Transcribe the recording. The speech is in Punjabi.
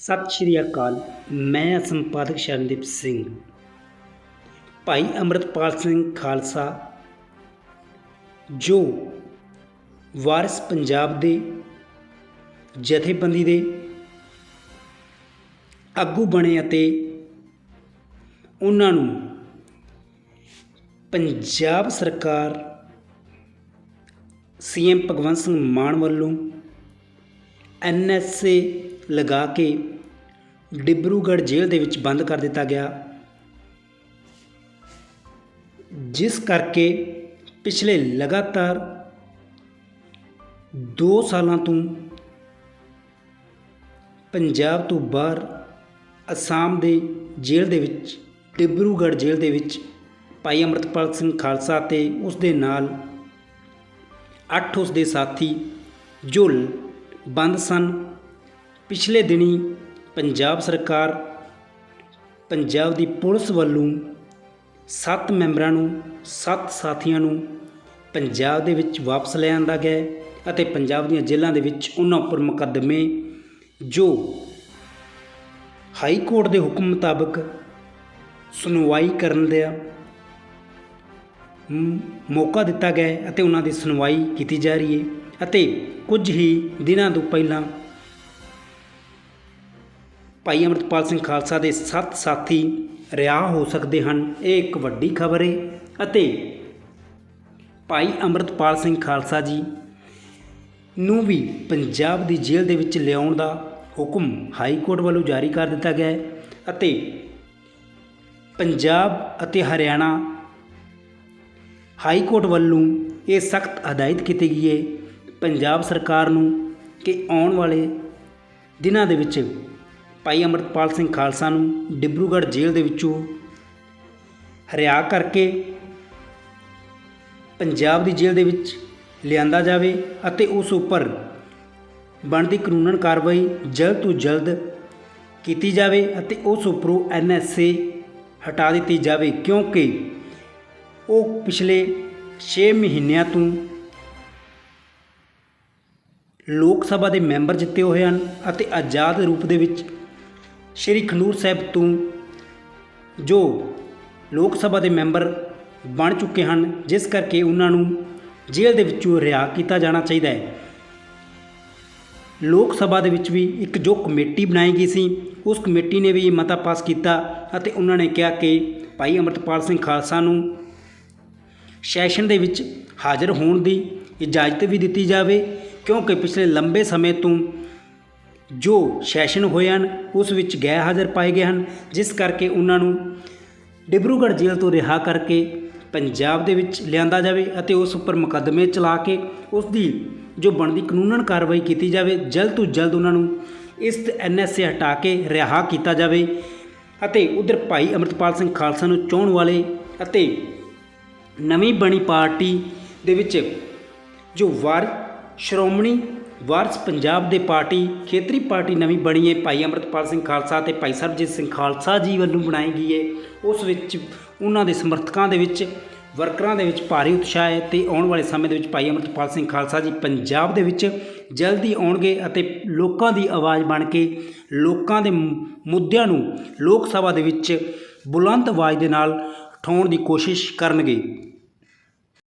ਸਤਿ ਸ਼੍ਰੀ ਅਕਾਲ, ਮੈਂ ਸੰਪਾਦਕ ਸ਼ਰਨਦੀਪ ਸਿੰਘ। ਭਾਈ ਅੰਮ੍ਰਿਤਪਾਲ ਸਿੰਘ ਖਾਲਸਾ, ਜੋ ਵਾਰਿਸ ਪੰਜਾਬ ਦੇ ਜਥੇਬੰਦੀ ਦੇ ਆਗੂ ਬਣੇ ਅਤੇ ਉਹਨਾਂ ਨੂੰ ਪੰਜਾਬ ਸਰਕਾਰ, ਸੀਐਮ ਭਗਵੰਤ ਸਿੰਘ ਮਾਨ ਵੱਲੋਂ ਐਨਐਸਏ ਲਗਾ ਕੇ ਡਿਬਰੂਗੜ੍ਹ ਜੇਲ੍ਹ ਦੇ ਵਿੱਚ ਬੰਦ ਕਰ ਦਿੱਤਾ ਗਿਆ। ਜਿਸ ਕਰਕੇ ਪਿਛਲੇ ਲਗਾਤਾਰ 2 ਸਾਲਾਂ ਤੋਂ ਪੰਜਾਬ ਤੋਂ ਬਾਹਰ ਅਸਾਮ ਦੇ ਜੇਲ੍ਹ ਦੇ ਵਿੱਚ, ਡਿਬਰੂਗੜ੍ਹ ਜੇਲ੍ਹ ਦੇ ਵਿੱਚ ਭਾਈ ਅੰਮ੍ਰਿਤਪਾਲ ਸਿੰਘ ਖਾਲਸਾ ਤੇ ਉਸ ਦੇ ਨਾਲ ਅੱਠ ਉਸ ਦੇ ਸਾਥੀ ਜੋ ਬੰਦ ਸਨ। ਪਿਛਲੇ ਦਿਨੀ ਪੰਜਾਬ ਸਰਕਾਰ ਪੰਜਾਬ ਦੀ ਪੁਲਿਸ ਵੱਲੋਂ ਸੱਤ ਮੈਂਬਰਾਂ ਨੂੰ, ਸੱਤ ਸਾਥੀਆਂ ਨੂੰ ਪੰਜਾਬ ਦੇ ਵਿੱਚ ਵਾਪਸ ਲੈ ਆਂਦਾ ਗਿਆ ਅਤੇ ਪੰਜਾਬ ਦੀਆਂ ਜੇਲ੍ਹਾਂ ਦੇ ਵਿੱਚ ਉਹਨਾਂ ਉੱਪਰ ਮੁਕੱਦਮੇ ਜੋ ਹਾਈ ਕੋਰਟ ਦੇ ਹੁਕਮ ਮੁਤਾਬਕ ਸੁਣਵਾਈ ਕਰਨ ਦਾ ਮੌਕਾ ਦਿੱਤਾ ਗਿਆ ਅਤੇ ਉਹਨਾਂ ਦੀ ਸੁਣਵਾਈ ਕੀਤੀ ਜਾ ਰਹੀ ਹੈ ਅਤੇ ਕੁਝ ਹੀ ਦਿਨਾਂ ਤੋਂ ਪਹਿਲਾਂ ਭਾਈ ਅਮਰਤਪਾਲ ਸਿੰਘ ਖਾਲਸਾ ਦੇ 7 ਸਾਥੀ ਰਿਹਾ ਹੋ ਸਕਦੇ ਹਨ। ਇਹ ਇੱਕ ਵੱਡੀ ਖਬਰ ਹੈ ਅਤੇ ਭਾਈ ਅਮਰਤਪਾਲ ਸਿੰਘ ਖਾਲਸਾ ਜੀ ਨੂੰ ਵੀ ਪੰਜਾਬ ਦੀ ਜੇਲ੍ਹ ਦੇ ਵਿੱਚ ਲਿਆਉਣ ਦਾ ਹੁਕਮ ਹਾਈ ਕੋਰਟ ਵੱਲੋਂ ਜਾਰੀ ਕਰ ਦਿੱਤਾ ਗਿਆ ਹੈ ਅਤੇ ਪੰਜਾਬ ਅਤੇ ਹਰਿਆਣਾ ਹਾਈ ਕੋਰਟ ਵੱਲੋਂ ਇਹ ਸਖਤ ਹਦਾਇਤ ਕੀਤੀ ਗਈ ਹੈ। ਪੰਜਾਬ ਸਰਕਾਰ ਨੂੰ ਕਿ ਆਉਣ ਵਾਲੇ ਦਿਨਾਂ ਦੇ ਵਿੱਚ ਭਾਈ ਅਮਰਤਪਾਲ ਸਿੰਘ ਖਾਲਸਾ ਨੂੰ ਡਿਬਰੂਗੜ੍ਹ ਜੇਲ੍ਹ ਦੇ ਵਿੱਚੋਂ ਹਰਿਆ ਕਰਕੇ ਪੰਜਾਬ ਦੀ ਜੇਲ੍ਹ ਦੇ ਵਿੱਚ ਲਿਆਂਦਾ ਜਾਵੇ ਅਤੇ ਉਸ ਉੱਪਰ ਬਣਦੀ ਕਾਨੂੰਨਨ ਕਾਰਵਾਈ ਜਲਦ ਤੋਂ ਜਲਦ ਕੀਤੀ ਜਾਵੇ ਅਤੇ ਉਸ ਉੱਪਰੋਂ ਐਨਐਸਏ ਹਟਾ ਦਿੱਤੀ ਜਾਵੇ, ਕਿਉਂਕਿ ਉਹ ਪਿਛਲੇ 6 ਮਹੀਨਿਆਂ ਤੋਂ ਲੋਕ ਸਭਾ ਦੇ ਮੈਂਬਰ ਜਿੱਤੇ ਹੋਏ ਹਨ ਅਤੇ ਆਜ਼ਾਦ ਰੂਪ ਦੇ ਵਿੱਚ ਸ਼੍ਰੀ ਖਨੂਰ ਸਾਹਿਬ ਤੋਂ ਜੋ ਲੋਕ ਸਭਾ ਦੇ ਮੈਂਬਰ ਬਣ ਚੁੱਕੇ ਹਨ, ਜਿਸ ਕਰਕੇ ਉਹਨਾਂ ਨੂੰ ਜੇਲ੍ਹ ਦੇ ਵਿੱਚੋਂ ਰਿਹਾ ਕੀਤਾ ਜਾਣਾ ਚਾਹੀਦਾ ਹੈ। ਲੋਕ ਸਭਾ ਦੇ ਵਿੱਚ ਵੀ ਇੱਕ ਜੋ ਕਮੇਟੀ ਬਣਾਈ ਗਈ ਸੀ, ਉਸ ਕਮੇਟੀ ਨੇ ਵੀ ਇਹ ਮਤਾ ਪਾਸ ਕੀਤਾ ਅਤੇ ਉਹਨਾਂ ਨੇ ਕਿਹਾ ਕਿ ਭਾਈ ਅਮਰਤਪਾਲ ਸਿੰਘ ਖਾਲਸਾ ਨੂੰ ਸੈਸ਼ਨ ਦੇ ਵਿੱਚ ਹਾਜ਼ਰ ਹੋਣ ਦੀ ਇਜਾਜ਼ਤ ਵੀ ਦਿੱਤੀ ਜਾਵੇ, ਕਿਉਂਕਿ ਪਿਛਲੇ ਲੰਬੇ ਸਮੇਂ ਤੋਂ ਜੋ ਸੈਸ਼ਨ ਹੋਏ ਹਨ, ਉਸ ਵਿੱਚ ਗੈਰ ਹਾਜ਼ਰ ਪਾਏ ਗਏ ਹਨ, ਜਿਸ ਕਰਕੇ ਉਹਨਾਂ ਨੂੰ ਡਿਬਰੂਗੜ੍ਹ ਜੇਲ੍ਹ ਤੋਂ ਰਿਹਾ ਕਰਕੇ ਪੰਜਾਬ ਦੇ ਵਿੱਚ ਲਿਆਂਦਾ ਜਾਵੇ ਅਤੇ ਉਸ ਉੱਪਰ ਮੁਕੱਦਮੇ ਚਲਾ ਕੇ ਉਸ ਦੀ ਜੋ ਬਣਦੀ ਕਾਨੂੰਨਨ ਕਾਰਵਾਈ ਕੀਤੀ ਜਾਵੇ, ਜਲਦ ਤੋਂ ਜਲਦ ਉਹਨਾਂ ਨੂੰ ਇਸ ਐਨਐਸਏ ਹਟਾ ਕੇ ਰਿਹਾ ਕੀਤਾ ਜਾਵੇ ਅਤੇ ਉਧਰ ਭਾਈ ਅਮਰਤਪਾਲ ਸਿੰਘ ਖਾਲਸਾ ਨੂੰ ਚੋਣ ਵਾਲੇ ਅਤੇ ਨਵੀਂ ਬਣੀ ਪਾਰਟੀ ਦੇ ਵਿੱਚ ਜੋ ਵਾਰ ਸ਼੍ਰੋਮਣੀ ਵਾਰਸ ਪੰਜਾਬ ਦੇ ਪਾਰਟੀ, ਖੇਤਰੀ ਪਾਰਟੀ ਨਵੀਂ ਬਣੀ ਹੈ। ਭਾਈ ਅਮਰਤਪਾਲ ਸਿੰਘ ਖਾਲਸਾ ਤੇ ਭਾਈ ਸਰਬਜੀਤ ਸਿੰਘ ਖਾਲਸਾ ਜੀ ਵੱਲੋਂ ਬਣਾਈ ਗਈ ਹੈ। ਉਸ ਵਿੱਚ ਉਹਨਾਂ ਦੇ ਸਮਰਥਕਾਂ ਦੇ ਵਿੱਚ, ਵਰਕਰਾਂ ਦੇ ਵਿੱਚ ਭਾਰੀ ਉਤਸ਼ਾਹ ਹੈ ਤੇ ਆਉਣ ਵਾਲੇ ਸਮੇਂ ਦੇ ਵਿੱਚ ਭਾਈ ਅਮਰਤਪਾਲ ਸਿੰਘ ਖਾਲਸਾ ਜੀ ਪੰਜਾਬ ਦੇ ਵਿੱਚ ਜਲਦੀ ਆਉਣਗੇ ਅਤੇ ਲੋਕਾਂ ਦੀ ਆਵਾਜ਼ ਬਣ ਕੇ ਲੋਕਾਂ ਦੇ ਮੁੱਦਿਆਂ ਨੂੰ ਲੋਕ ਸਭਾ ਦੇ ਵਿੱਚ ਬੁਲੰਦ ਆਵਾਜ਼ ਦੇ ਨਾਲ ਉਠਾਉਣ ਦੀ ਕੋਸ਼ਿਸ਼ ਕਰਨਗੇ।